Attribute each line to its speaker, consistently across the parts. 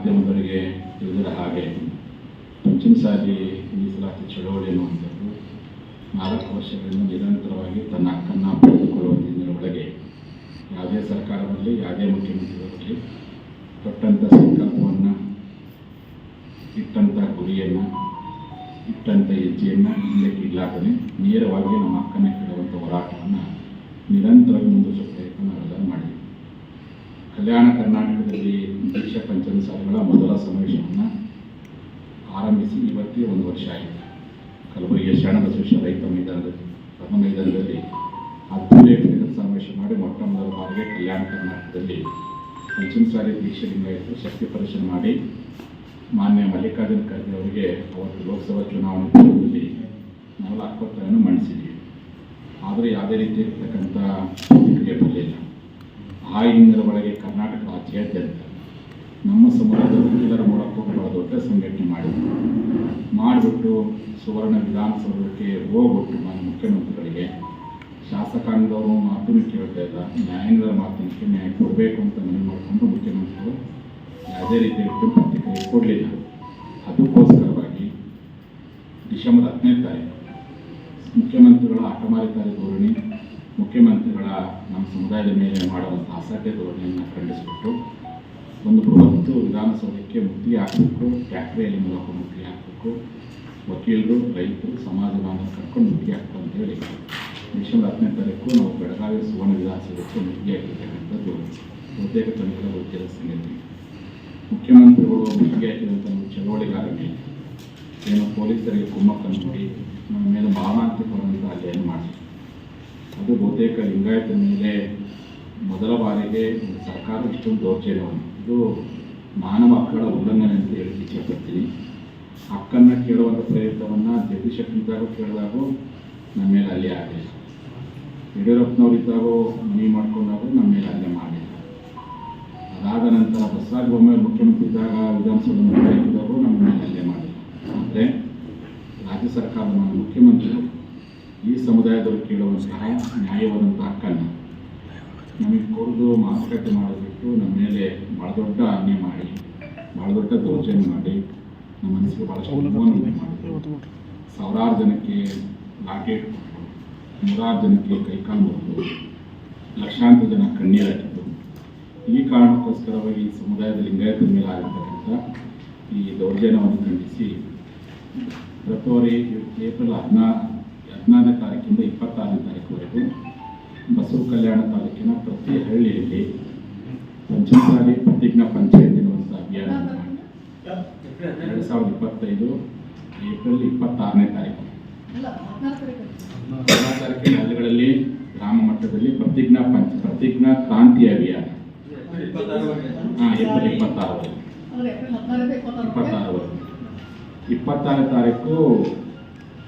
Speaker 1: ಮಾಧ್ಯಮದವರಿಗೆ ತಿಳಿದಿರ ಹಾಗೆ ಪಂಚಮಸಾಲಿ ಮೀಸಲಾತಿ ಚಳವಳಿ ಅನ್ನುವಂಥದ್ದು ನಾಲ್ಕು ವರ್ಷಗಳಿಂದ ನಿರಂತರವಾಗಿ ತನ್ನ ಹಕ್ಕನ್ನು ಪಡೆದುಕೊಳ್ಳುವ ದಿನದೊಳಗೆ ಯಾವುದೇ ಸರ್ಕಾರ ಬರಲಿ ಯಾವುದೇ ಮುಖ್ಯಮಂತ್ರಿ ಬರಲಿ ಕೊಟ್ಟಂಥ ಸಂಕಲ್ಪವನ್ನು ಇಟ್ಟಂಥ ಗುರಿಯನ್ನು ಇಟ್ಟಂಥ ಹೆಜ್ಜೆಯನ್ನು ಹಿಂದಕ್ಕೆ ಇಲ್ಲಾಗದೆ ನೇರವಾಗಿ ನಮ್ಮ ಹಕ್ಕನ್ನು ಕೇಳುವಂಥ ಹೋರಾಟವನ್ನು ನಿರಂತರವಾಗಿ ಮುಂದುವರಿಸುವ ಪ್ರಯತ್ನ ನಾವೆಲ್ಲರೂ ಮಾಡಿದ್ವಿ ಕಲ್ಯಾಣ ಕರ್ನಾಟಕದಲ್ಲಿ ದೀಕ್ಷಾ ಪಂಚಮಸಾಲಿಗಳ ಮೊದಲ ಸಮಾವೇಶವನ್ನು ಆರಂಭಿಸಿ ಇವತ್ತೇ ಒಂದು ವರ್ಷ ಆಯಿತು ಕಲಬುರಗಿಯ ಶರಣಬಸವೇಶ್ವರ ರೈತ ಮೈದಾನದಲ್ಲಿ ರಥ ಮೈದಾನದಲ್ಲಿ ಅದ್ಭುತ ಸಮಾವೇಶ ಮಾಡಿ ಮೊಟ್ಟ ಮೊದಲ ಬಾರಿಗೆ ಕಲ್ಯಾಣ ಕರ್ನಾಟಕದಲ್ಲಿ ಪಂಚಮಸಾಲಿ ದೀಕ್ಷೆ ಲಿಂಗಾಯತರು ಶಕ್ತಿ ಪ್ರದರ್ಶನ ಮಾಡಿ ಮಾನ್ಯ ಮಲ್ಲಿಕಾರ್ಜುನ ಖರ್ಗೆ ಅವರಿಗೆ ಅವತ್ತು ಲೋಕಸಭಾ ಚುನಾವಣೆ ಪೂರ್ವದಲ್ಲಿ ನಾವೆಲ್ಲ ಹಕ್ಕೊತ್ತಾಯನ್ನು ಮಂಡಿಸಿದ್ವಿ ಆದರೆ ಯಾವುದೇ ರೀತಿ ಇರ್ತಕ್ಕಂಥ ಬರಲಿಲ್ಲ. ಆ ಹಿಂದಿನ ಒಳಗೆ ಕರ್ನಾಟಕ ರಾಜ್ಯಾದ್ಯಂತ ನಮ್ಮ ಸಮುದಾಯದ ಎಲ್ಲರ ಮೂಲಕ ಬಹಳ ದೊಡ್ಡ ಸಂಘಟನೆ ಮಾಡಿದ್ವಿ ಮಾಡಿಬಿಟ್ಟು ಸುವರ್ಣ ವಿಧಾನಸೌಧಕ್ಕೆ ಹೋಗ್ಬಿಟ್ಟು ಮಾನ್ಯ ಮುಖ್ಯಮಂತ್ರಿಗಳಿಗೆ ಶಾಸಕಾಂಗದವರು ಮಾತನ್ನು ಕೇಳ್ತಾ ಇಲ್ಲ. ನ್ಯಾಯಾಂಗದ ಮಾತನ್ನು ನ್ಯಾಯ ಕೊಡಬೇಕು ಅಂತ ಮನವಿ ಮಾಡಿಕೊಂಡು ಮುಖ್ಯಮಂತ್ರಿಗಳು ಯಾವುದೇ ರೀತಿಯ ಪ್ರತಿಕ್ರಿಯೆ ಕೊಡಲಿಲ್ಲ. ಅದಕ್ಕೋಸ್ಕರವಾಗಿ ಡಿಸೆಂಬರ್ ಹದಿನೈದು ತಾರೀಕು ಮುಖ್ಯಮಂತ್ರಿಗಳ ಆಟಮಾರಿ ಧೋರಣೆ ಮುಖ್ಯಮಂತ್ರಿಗಳ ನಮ್ಮ ಸಮುದಾಯದ ಮೇಲೆ ಮಾಡುವಂಥ ಅಸಡ್ಡೆ ಧೋರಣೆಯನ್ನು ಖಂಡಿಸಿಬಿಟ್ಟು ಒಂದು ಬೃಹತ್ ವಿಧಾನಸೌಧಕ್ಕೆ ಮುತ್ತಿಗೆ ಹಾಕಬೇಕು, ಫ್ಯಾಕ್ಟ್ರಿಯಲ್ಲಿ ಮೂಲಕ ಮುತ್ತಿಗೆ ಹಾಕಬೇಕು. ವಕೀಲರು, ರೈತರು, ಸಮಾಜ ಬಾಂಧವರು ಕರ್ಕೊಂಡು ಮುತ್ತಿಗೆ ಹಾಕಬೇಕು ಅಂತ ಹೇಳಿ. ಡಿಸೆಂಬರ್ ಹತ್ತನೇ ತಾರೀಕು ನಾವು ಬೆಳಗಾವಿ ಸುವರ್ಣ ವಿಧಾನಸೌಧಕ್ಕೆ ಮುತ್ತಿಗೆ ಹಾಕಿರ್ತಕ್ಕಂಥದ್ದು ಬಹುತೇಕ ತನಿಖೆ ಗೊತ್ತಿರೋ ಸಂಗತಿ ಮುಖ್ಯಮಂತ್ರಿಗಳು ಮುತ್ತಿಗೆ ಹಾಕಿದಂಥ ಚಳವಳಿಗಾರನೇ ಏನು ಪೊಲೀಸರಿಗೆ ಕುಮ್ಮಕ್ಕನ್ನು ಕೊಡಿ ನಮ್ಮ ಮೇಲೆ ಮಾರಣಾಂತಿಕವಾದಂಥ ಅಧ್ಯಯನ ಮಾಡಿ ಅದು ಬಹುತೇಕ ಲಿಂಗಾಯತ ಮೇಲೆ ಮೊದಲ ಬಾರಿಗೆ ಸರ್ಕಾರ ಇಷ್ಟೊಂದು ದೌರ್ಜನ್ಯವನ್ನು ಇದು ಮಾನವ ಹಕ್ಕುಗಳ ಉಲ್ಲಂಘನೆ ಅಂತ ಹೇಳಿ ಇಚ್ಛೆಪಡ್ತೀನಿ ಹಕ್ಕನ್ನು ಕೇಳುವಂಥ ಪ್ರಯತ್ನವನ್ನು ಜಗದೀಶಕ್ಕಿದ್ದಾಗ ಕೇಳಿದಾಗೂ ನಮ್ಮ ಮೇಲೆ ಅಲ್ಲಿ ಆಗಲಿಲ್ಲ. ಯಡಿಯೂರಪ್ಪನವರಿದ್ದಾಗೂ ಮನವಿ ಮಾಡ್ಕೊಂಡಾಗೂ ನಮ್ಮ ಮೇಲೆ ಅಲ್ಲೇ ಮಾಡಲಿಲ್ಲ ಅದಾದ ನಂತರ ಬಸವರಾಜ ಬೊಮ್ಮಾಯಿ ಮುಖ್ಯಮಂತ್ರಿ ಇದ್ದಾಗ, ವಿಧಾನಸಭೆ ಇದ್ದಾಗೂ ನಮ್ಮ ಮೇಲೆ ಅಲ್ಲೇ ಮಾಡಿಲ್ಲ ಆದರೆ ರಾಜ್ಯ ಸರ್ಕಾರದ ಮುಖ್ಯಮಂತ್ರಿಗಳು ಈ ಸಮುದಾಯದವರು ಕೇಳುವಂತಹ ನ್ಯಾಯವಾದಂಥ ಹಕ್ಕನ್ನು ನಮಗೆ ಕೊಡೋದು ಮಾತುಕತೆ ಮಾಡಿಬಿಟ್ಟು ನಮ್ಮ ಮೇಲೆ ಭಾಳ ದೊಡ್ಡ ಅನ್ಯಾಯ ಮಾಡಿ ಭಾಳ ದೊಡ್ಡ ದೌರ್ಜನ್ಯ ಮಾಡಿ, ನಮ್ಮ ಮನಸ್ಸಿಗೆ ಭಾಳ ಉಂಟು ಮಾಡಿದ್ರು. ಸಾವಿರಾರು ಜನಕ್ಕೆ ಲಾಕೆಟ್ ನೂರಾರು ಜನಕ್ಕೆ ಕೈಕಾಲು ಮುರಿದು, ಲಕ್ಷಾಂತರ ಜನ ಕಣ್ಣೀರಾಕಿದ್ದು ಈ ಕಾರಣಕ್ಕೋಸ್ಕರವಾಗಿ ಈ ಸಮುದಾಯದ ಲಿಂಗಾಯತ ಮೇಲೆ ಆಗಿರ್ತಕ್ಕಂಥ ಈ ದೌರ್ಜನ್ಯವನ್ನು ಖಂಡಿಸಿ ಫೆಬ್ರವರಿ ಏಪ್ರಿಲ್ ಹದಿನಾ ಹದಿನಾರನೇ ತಾರೀಕಿಂದ ಇಪ್ಪತ್ತಾರನೇ ತಾರೀಕುವರೆಗೂ ಬಸವ ಕಲ್ಯಾಣ ತಾಲೂಕಿನ ಪ್ರತಿ ಹಳ್ಳಿಯಲ್ಲಿ ಪಂಚಮಸಾಲಿ ಪ್ರತಿಜ್ಞಾ ಪಂಚಾಯತ್ ಎನ್ನುವಂಥ ಅಭಿಯಾನ ಎರಡು ಸಾವಿರದ ಇಪ್ಪತ್ತೈದು ಏಪ್ರಿಲ್ ಇಪ್ಪತ್ತಾರನೇ ತಾರೀಕು. ಹದಿನಾರು ತಾರೀಕಿನ ಹಳ್ಳಿಗಳಲ್ಲಿ ಗ್ರಾಮ ಮಟ್ಟದಲ್ಲಿ ಪ್ರತಿಜ್ಞಾ ಪಂಚ ಪ್ರತಿಜ್ಞಾ ಕ್ರಾಂತಿ ಅಭಿಯಾನ. ಹಾಂ ಏಪ್ರಿಲ್ ಇಪ್ಪತ್ತಾರು ಇಪ್ಪತ್ತಾರು ಇಪ್ಪತ್ತಾರನೇ ತಾರೀಕು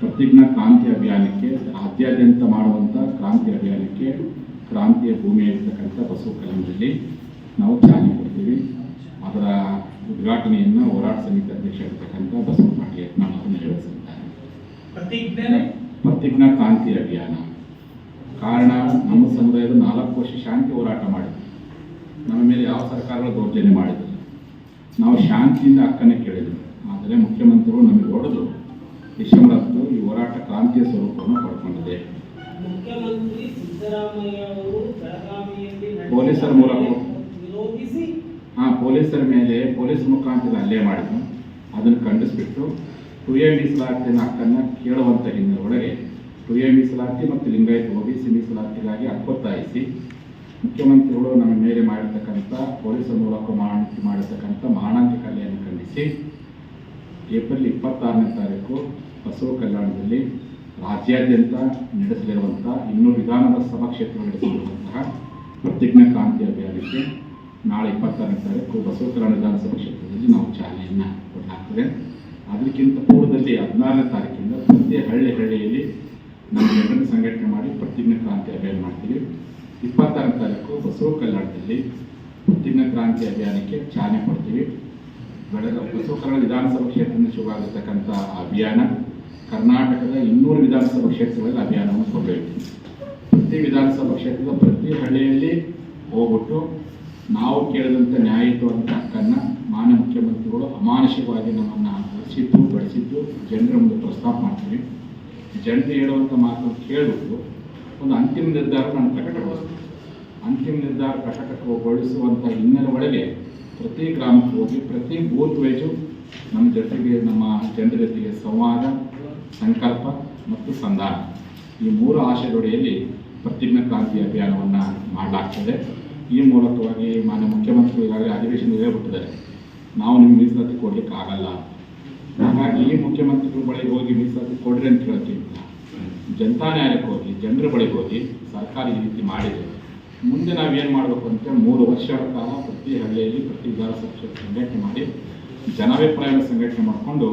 Speaker 1: ಪ್ರತಿಜ್ಞಾ ಕ್ರಾಂತಿ ಅಭಿಯಾನಕ್ಕೆ ರಾಜ್ಯಾದ್ಯಂತ ಮಾಡುವಂಥ ಕ್ರಾಂತಿ ಅಭಿಯಾನಕ್ಕೆ ಕ್ರಾಂತಿಯ ಭೂಮಿಯಾಗಿರ್ತಕ್ಕಂಥ ಬಸವ ಕಲ್ಯಾಣದಲ್ಲಿ ನಾವು ಚಾಲನೆ ಕೊಡ್ತೀವಿ. ಅದರ ಉದ್ಘಾಟನೆಯನ್ನು ಹೋರಾಟ ಸಮಿತಿ ಅಧ್ಯಕ್ಷ ಆಗಿರ್ತಕ್ಕಂಥ ಬಸವ ಪಾಟೀಲ್ ಯತ್ನಾಳ್ ಅವರು ನೆರವೇರಿಸಿದ್ದಾರೆ
Speaker 2: ಪ್ರತಿಜ್ಞೆ?
Speaker 1: ಪ್ರತಿಜ್ಞಾ ಕ್ರಾಂತಿ ಅಭಿಯಾನ. ಕಾರಣ ನಮ್ಮ ಸಮುದಾಯದ ನಾಲ್ಕು ವರ್ಷ ಶಾಂತಿ ಹೋರಾಟ ಮಾಡಿದ್ವಿ ನಮ್ಮ ಮೇಲೆ ಯಾವ ಸರ್ಕಾರಗಳು ದೌರ್ಜನ್ಯ ಮಾಡಿದ್ರು. ನಾವು ಶಾಂತಿಯಿಂದ ಅಕ್ಕನೇ ಕೇಳಿದ್ವಿ ಆದರೆ ಮುಖ್ಯಮಂತ್ರಿಗಳು ನಮಗೆ ಹೊಡೆದು ಡಿಸೆಂಬರ್ ಈ ಹೋರಾಟ ಕ್ರಾಂತಿಯ ಸ್ವರೂಪವನ್ನು ಪಡ್ಕೊಂಡಿದೆ. ಪೊಲೀಸರ ಮೂಲಕ ಹಾ ಪೊಲೀಸರ ಮೇಲೆ ಪೊಲೀಸ್ ಮುಖಾಂತರ ಹಲ್ಲೆ ಮಾಡಿದ್ರು. ಅದನ್ನು ಖಂಡಿಸ್ಬಿಟ್ಟು ಟು ಎ ಮೀಸಲಾತಿನ ಹಕ್ಕನ್ನು ಕೇಳುವಂಥ ಹಿನ್ನೆಲೆ ಒಳಗೆ ಟು ಎ ಮೀಸಲಾತಿ ಮತ್ತು ಲಿಂಗಾಯತ ಒಬಿಸಿ ಮೀಸಲಾತಿಗಾಗಿ ಹಕ್ಕೊತ್ತಾಯಿಸಿ ಮುಖ್ಯಮಂತ್ರಿಗಳು ನಮ್ಮ ಮೇಲೆ ಮಾಡಿರ್ತಕ್ಕಂಥ ಪೊಲೀಸರ ಮೂಲಕ ಮಾಡಿ ಮಾಡಿರ್ತಕ್ಕಂಥ ಮಾರಣಾಂತಿಕ ಹಲ್ಲೆಯನ್ನು ಖಂಡಿಸಿ ಏಪ್ರಿಲ್ ಇಪ್ಪತ್ತಾರನೇ ತಾರೀಕು ಬಸವ ಕಲ್ಯಾಣದಲ್ಲಿ ರಾಜ್ಯಾದ್ಯಂತ ನಡೆಸಲಿರುವಂಥ ಇನ್ನೂ ವಿಧಾನದ ಸಭಾ ಕ್ಷೇತ್ರ ನಡೆಸಲಿರುವಂತಹ ಪ್ರತಿಜ್ಞಾ ಕ್ರಾಂತಿ ಅಭಿಯಾನಕ್ಕೆ ನಾಳೆ ಇಪ್ಪತ್ತಾರನೇ ತಾರೀಕು ಬಸವ ಕಲ್ಯಾಣ ವಿಧಾನಸಭಾ ಕ್ಷೇತ್ರದಲ್ಲಿ ನಾವು ಚಾಲನೆಯನ್ನು ಕೊಡಲಾಗ್ತದೆ. ಅದಕ್ಕಿಂತ ಪೂರ್ವದಲ್ಲಿ ಹದಿನಾರನೇ ತಾರೀಕಿಂದ ಪ್ರತಿ ಹಳ್ಳಿ ಹಳ್ಳಿಯಲ್ಲಿ ನಾವು ಜನರನ್ನು ಸಂಘಟನೆ ಮಾಡಿ ಪ್ರತಿಜ್ಞಾ ಕ್ರಾಂತಿ ಅಭಿಯಾನ ಮಾಡ್ತೀವಿ. ಇಪ್ಪತ್ತಾರನೇ ತಾರೀಕು ಬಸವ ಕಲ್ಯಾಣದಲ್ಲಿ ಪ್ರತಿಜ್ಞಾ ಕ್ರಾಂತಿ ಅಭಿಯಾನಕ್ಕೆ ಚಾಲನೆ ಕೊಡ್ತೀವಿ. ಬೆಳಗ ಬಸವ ಕನ್ನಡ ವಿಧಾನಸಭಾ ಕ್ಷೇತ್ರದಿಂದ ಶುರುವಾಗಿರ್ತಕ್ಕಂಥ ಅಭಿಯಾನ, ಕರ್ನಾಟಕದ ಇನ್ನೂರು ವಿಧಾನಸಭಾ ಕ್ಷೇತ್ರಗಳಲ್ಲಿ ಅಭಿಯಾನವನ್ನು ಕೊಂಡೊಯ್ತೀವಿ ಪ್ರತಿ ವಿಧಾನಸಭಾ ಕ್ಷೇತ್ರದ ಪ್ರತಿ ಹಳ್ಳಿಯಲ್ಲಿ ಹೋಗ್ಬಿಟ್ಟು ನಾವು ಕೇಳಿದಂಥ ನ್ಯಾಯಯುತವಾದಂಥ ಹಕ್ಕನ್ನು ಮಾನ್ಯ ಮುಖ್ಯಮಂತ್ರಿಗಳು ಅಮಾನುಷಿಕವಾಗಿ ನಮ್ಮನ್ನು ಉಳಿಸಿದ್ದು ಬೆಳೆಸಿದ್ದು ಜನರ ಮುಂದೆ ಪ್ರಸ್ತಾಪ ಮಾಡ್ತೀವಿ. ಜನತೆ ಹೇಳುವಂಥ ಮಾತನ್ನು ಕೇಳಿಬಿಟ್ಟು ಒಂದು ಅಂತಿಮ ನಿರ್ಧಾರ ನಾನು ಪ್ರಕಟಗೊಳಿಸ್ತೀನಿ. ಅಂತಿಮ ನಿರ್ಧಾರ ಪ್ರಕಟಗೊಳಿಸುವಂಥ ಹಿನ್ನೆಲೆ ಒಳಗೆ ಪ್ರತಿ ಗ್ರಾಮಕ್ಕೆ ಹೋಗಿ, ಪ್ರತಿ ಬೂತ್ ವೈಸು ನಮ್ಮ ಜೊತೆಗೆ ನಮ್ಮ ಜನರ ಜೊತೆಗೆ ಸಂವಾದ, ಸಂಕಲ್ಪ ಮತ್ತು ಸಂಧಾನ. ಈ ಮೂರು ಆಶಯದೊಡೆಯಲ್ಲಿ ಪ್ರತಿಜ್ಞಾ ಕ್ರಾಂತಿ ಅಭಿಯಾನವನ್ನು ಮಾಡಲಾಗ್ತದೆ. ಈ ಮೂಲಕವಾಗಿ ಮಾನ್ಯ ಮುಖ್ಯಮಂತ್ರಿಗಳು ಈಗಾಗಲೇ ಅಧಿವೇಶನ ಹೇಳ್ಬಿಟ್ಟಿದ್ದಾರೆ. ನಾವು ನಿಮ್ಗೆ ಮೀಸಲಾತಿ ಕೊಡ್ಲಿಕ್ಕೆ ಆಗಲ್ಲ. ಹಾಗಾಗಿ ಈ ಮುಖ್ಯಮಂತ್ರಿಗಳ ಬಳಿಗೆ ಹೋಗಿ ಮೀಸಲಾತಿ ಕೊಡ್ರಿ ಅಂತ ಹೇಳ್ತೀವಿ. ಜನತಾ ನ್ಯಾಯಕ್ಕೆ ಹೋಗಿ, ಜನರ ಬಳಿಗೆ ಹೋಗಿ ಸರ್ಕಾರ ಈ ರೀತಿ ಮಾಡಿದೆ. ಮುಂದೆ ನಾವೇನು ಮಾಡಬೇಕು ಅಂತ ಮೂರು ವರ್ಷಗಳ ಕಾಲ ಪ್ರತಿ ಹಳ್ಳಿಯಲ್ಲಿ ಪ್ರತಿ ವಿಧಾನಸಭೆ ಸಂಘಟನೆ ಮಾಡಿ ಜನಾಭಿಪ್ರಾಯವನ್ನು ಸಂಘಟನೆ ಮಾಡಿಕೊಂಡು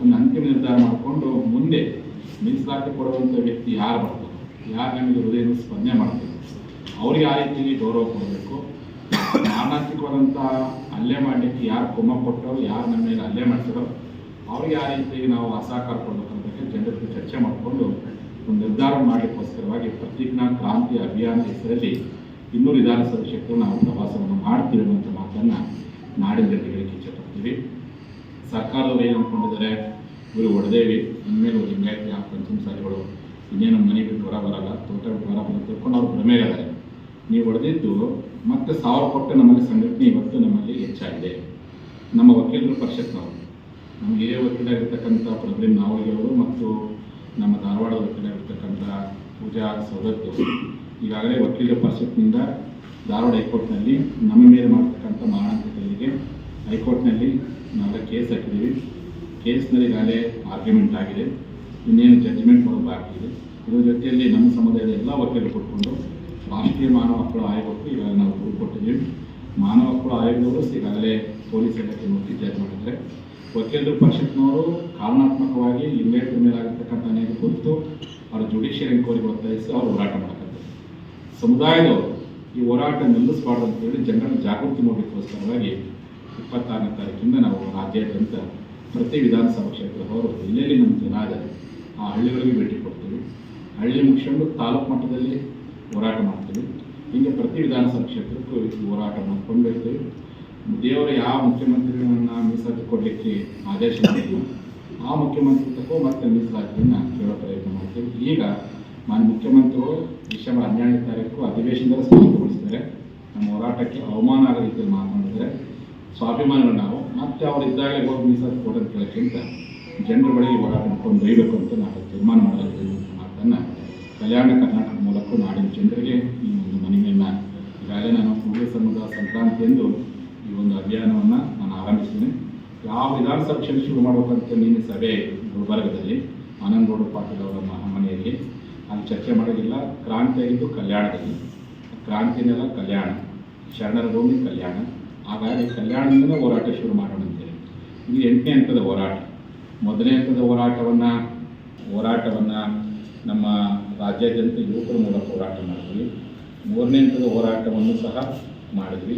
Speaker 1: ಒಂದು ಅಂತಿಮ ನಿರ್ಧಾರ ಮಾಡಿಕೊಂಡು ಮುಂದೆ ಮೀಸಲಾತಿ ಕೊಡುವಂಥ ವ್ಯಕ್ತಿ ಯಾರು ಬರ್ತಾರೆ ಯಾರು ನಮಗೆ ಹೃದಯದ ಸ್ಪಂದನೆ ಮಾಡ್ತಾರೆ ಅವ್ರಿಗೆ ಆ ರೀತಿಯಲ್ಲಿ ಗೌರವ ಕೊಡಬೇಕು. ಮಾರಣಾಂತಿಕವಾದಂಥ ಹಲ್ಲೆ ಮಾಡಲಿಕ್ಕೆ ಯಾರು ಕೊಮ್ಮ ಕೊಟ್ಟರು, ಯಾರು ನಮ್ಮ ಮೇಲೆ ಹಲ್ಲೆ ಮಾಡ್ತಾರೋ ಅವ್ರಿಗೆ ಆ ರೀತಿಯಾಗಿ ನಾವು ಅಸಹಕಾರ ಕೊಡಬೇಕಂತ ಜನರ ಚರ್ಚೆ ಮಾಡಿಕೊಂಡು ಒಂದು ನಿರ್ಧಾರ ಮಾಡಲಿಕ್ಕೋಸ್ಕರವಾಗಿ ಪ್ರತಿಜ್ಞಾ ಕ್ರಾಂತಿ ಅಭಿಯಾನ ಹೆಸರಲ್ಲಿ ಇನ್ನೂರು ವಿಧಾನಸಭಾ ಕ್ಷೇತ್ರ ನಾವು ಪ್ರವಾಸವನ್ನು ಮಾಡ್ತೀವಿ ಮಾತನ್ನ ನಾಡಿನ ಜನರಿಗೆ ಇಚ್ಛಪಡ್ತೀವಿ ಸರ್ಕಾರದವರು ಏನು ಅಂದ್ಕೊಂಡಿದ್ದಾರೆ ಇವರು ಒಡೆದೇವಿ ಇನ್ಮೇಲೆ ಲಿಂಗಾಯತಿ ಆ ಪಂಚಮ ಸಾಲಿಗಳು ಇನ್ನೇನು ಮನೆ ಬಿಟ್ಟು ಹೊರ ಬರಲ್ಲ, ತೋಟ ಹೊರ ಬರಲ್ಲ ತಿಳ್ಕೊಂಡು ಅವ್ರು ಭ್ರಮೆಗಿದ್ದಾರೆ ನೀವು ಹೊಡೆದಿದ್ದು ಮತ್ತೆ ಸಾವಿರ ಕೊಟ್ಟು ನಮ್ಮಲ್ಲಿ ಸಂಘಟನೆ ಇವತ್ತು ನಮ್ಮಲ್ಲಿ ಹೆಚ್ಚಾಗಿದೆ. ನಮ್ಮ ವಕೀಲರ ಪರಿಷತ್ನವರು ನಮ್ಮ ಹಿರಿಯ ವಕೀಲರಾಗಿರ್ತಕ್ಕಂಥ ಪ್ರವೀಣ್ ನಾವಗಿ ಅವರು ಮತ್ತು ನಮ್ಮ ಧಾರವಾಡ ವಕೀಲರಾಗಿರ್ತಕ್ಕಂಥ ಪೂಜಾ ಅವರು ಈಗಾಗಲೇ ವಕೀಲ ಪರಿಷತ್ನಿಂದ ಧಾರವಾಡ ಹೈಕೋರ್ಟ್ನಲ್ಲಿ ನಮ್ಮ ಮೇಲೆ ಮಾಡ್ತಕ್ಕಂಥ ಮಾರಣಾಂತಿಕರಿಗೆ ಹೈಕೋರ್ಟ್ನಲ್ಲಿ ನಾವೆಲ್ಲ ಕೇಸ್ ಹಾಕಿದ್ದೀವಿ. ಕೇಸ್ನಲ್ಲಿ ಈಗಾಗಲೇ ಆರ್ಗ್ಯುಮೆಂಟ್ ಆಗಿದೆ. ಇನ್ನೇನು ಜಡ್ಜ್ಮೆಂಟ್ ಕೊಡೋ ಬಾಕಿ ಇದೆ. ಇದರ ಜೊತೆಯಲ್ಲಿ ನಮ್ಮ ಸಮುದಾಯದ ಎಲ್ಲ ವಕೀಲರು ಕೊಟ್ಕೊಂಡು ರಾಷ್ಟ್ರೀಯ ಮಾನವ ಹಕ್ಕುಗಳ ಆಯೋಗಕ್ಕೂ ಈಗಾಗಲೇ ನಾವು ದೂರು ಕೊಟ್ಟಿದ್ದೀವಿ. ಮಾನವ ಹಕ್ಕುಗಳ ಆಯೋಗದವರು ಈಗಾಗಲೇ ಪೊಲೀಸ್ ಇಲಾಖೆ ನೋಡಿ ಜಾರಿ ಮಾಡಿದ್ದಾರೆ. ವಕೀಲರು ಪರಿಷತ್ನವರು ಕಾರಣಾತ್ಮಕವಾಗಿ ಲಿಂಗಾಯತರ ಮೇಲೆ ಆಗಿರ್ತಕ್ಕಂಥ ಅನೇಕ ಕುರಿತು ಅವರ ಜುಡಿಷಿಯಲ್ ಎಂಕ್ವೈರಿಗೆ ಒತ್ತಾಯಿಸಿ ಅವರು ಹೋರಾಟ ಮಾಡಕತ್ತಾರೆ ಸಮುದಾಯದವರು ಈ ಹೋರಾಟ ನಿಲ್ಲಿಸಬಾರ್ದು ಅಂತೇಳಿ ಜನರ ಜಾಗೃತಿ ಮಾಡಲಿಕ್ಕೋಸ್ಕರವಾಗಿ ಇಪ್ಪತ್ತಾರನೇ ತಾರೀಕಿಂದ ನಾವು ರಾಜ್ಯಾದ್ಯಂತ ಪ್ರತಿ ವಿಧಾನಸಭಾ ಕ್ಷೇತ್ರದವರು ಎಲ್ಲೆಲ್ಲಿ ನಮ್ಮ ಜನ ಇದ್ದಾರೆ ಆ ಹಳ್ಳಿಗಳಿಗೆ ಭೇಟಿ ಕೊಡ್ತೀವಿ. ಹಳ್ಳಿ ಮುಗಿಸ್ಕೊಂಡು ತಾಲೂಕು ಮಟ್ಟದಲ್ಲಿ ಹೋರಾಟ ಮಾಡ್ತೀವಿ. ಹೀಗೆ ಪ್ರತಿ ವಿಧಾನಸಭಾ ಕ್ಷೇತ್ರಕ್ಕೂ ಹೋರಾಟ ಮಾಡ್ಕೊಂಡು ಇರ್ತೀವಿ ದೇವರು ಯಾವ ಮುಖ್ಯಮಂತ್ರಿಗಳನ್ನ ಮೀಸಲಾತಿ ಕೊಡಲಿಕ್ಕೆ ಆದೇಶ ಮಾಡಿದ್ವಿ ಆ ಮುಖ್ಯಮಂತ್ರಿ ತಗೋ ಮತ್ತೆ ಮೀಸಲಾತಿಯನ್ನು ಕೇಳೋ ಪ್ರಯತ್ನ ಮಾಡ್ತೀವಿ. ಈಗ ಮಾನ್ಯ ಮುಖ್ಯಮಂತ್ರಿಗಳು ಡಿಸೆಂಬರ್ ಹನ್ನೆರಡನೇ ತಾರೀಕು ಅಧಿವೇಶನದಲ್ಲಿ ಸ್ಥಗಿತಗೊಳಿಸಿದ್ದಾರೆ ನಮ್ಮ ಹೋರಾಟಕ್ಕೆ ಅವಮಾನ ಆಗೋ ರೀತಿಯಲ್ಲಿ ಮಾತನಾಡಿದರೆ ಸ್ವಾಭಿಮಾನಿಗಳು ನಾವು, ಮತ್ತೆ ಅವರು ಇದ್ದಾಗಲೇ ಹೋಗಿ ಮೀಸಲು ಕೊಡೋದು ಜನರ ಬಳಿ ಹೋರಾಟ ಮಾಡ್ಕೊಂಡು ಬೈಬೇಕು ಅಂತ ನಾವು ತೀರ್ಮಾನ ಅಂತ ಮಾತನ್ನು ಕಲ್ಯಾಣ ಕರ್ನಾಟಕದ ಮೂಲಕ ನಾಡಿನ ಜನರಿಗೆ ಈ ಒಂದು ಮನವಿಯನ್ನು ಈಗಾಗಲೇ ನಾನು ಕೂಡಲ ಸಂಘದ ಸಂಕ್ರಾಂತಿ ಎಂದು ಈ ಒಂದು ಅಭಿಯಾನವನ್ನು ನಾನು ಆರಂಭಿಸಿದ್ದೀನಿ. ಯಾವ ವಿಧಾನಸಭೆ ಶುರು ಮಾಡಬೇಕಂತ ನಿನ್ನೆ ಸಭೆ ಗುಲ್ಬರ್ಗದಲ್ಲಿ. ಆನಂದಗೌಡ ಪಾಟೀಲ್ ಅವರ ಮನೆಯಲ್ಲಿ ಅಲ್ಲಿ ಚರ್ಚೆ ಮಾಡೋದಿಲ್ಲ, ಕ್ರಾಂತಿ ಆಗಿದ್ದು ಕಲ್ಯಾಣದಲ್ಲಿ. ಕ್ರಾಂತಿನೆಲ್ಲ ಕಲ್ಯಾಣ, ಶರಣರ ಭೂಮಿ ಕಲ್ಯಾಣ. ಹಾಗಾಗಿ ಕಲ್ಯಾಣದಿಂದಲೇ ಹೋರಾಟ ಶುರು ಮಾಡೋಣ ಅಂತೇಳಿ. ಇದು ಎಂಟನೇ ಹಂತದ ಹೋರಾಟ. ಮೊದಲನೇ ಹಂತದ ಹೋರಾಟವನ್ನು ಹೋರಾಟವನ್ನು ನಮ್ಮ ರಾಜ್ಯಾದ್ಯಂತ ಯುವಕರ ಮೂಲಕ ಹೋರಾಟ ಮಾಡಿದ್ವಿ. ಮೂರನೇ ಹಂತದ ಹೋರಾಟವನ್ನು ಸಹ ಮಾಡಿದ್ವಿ.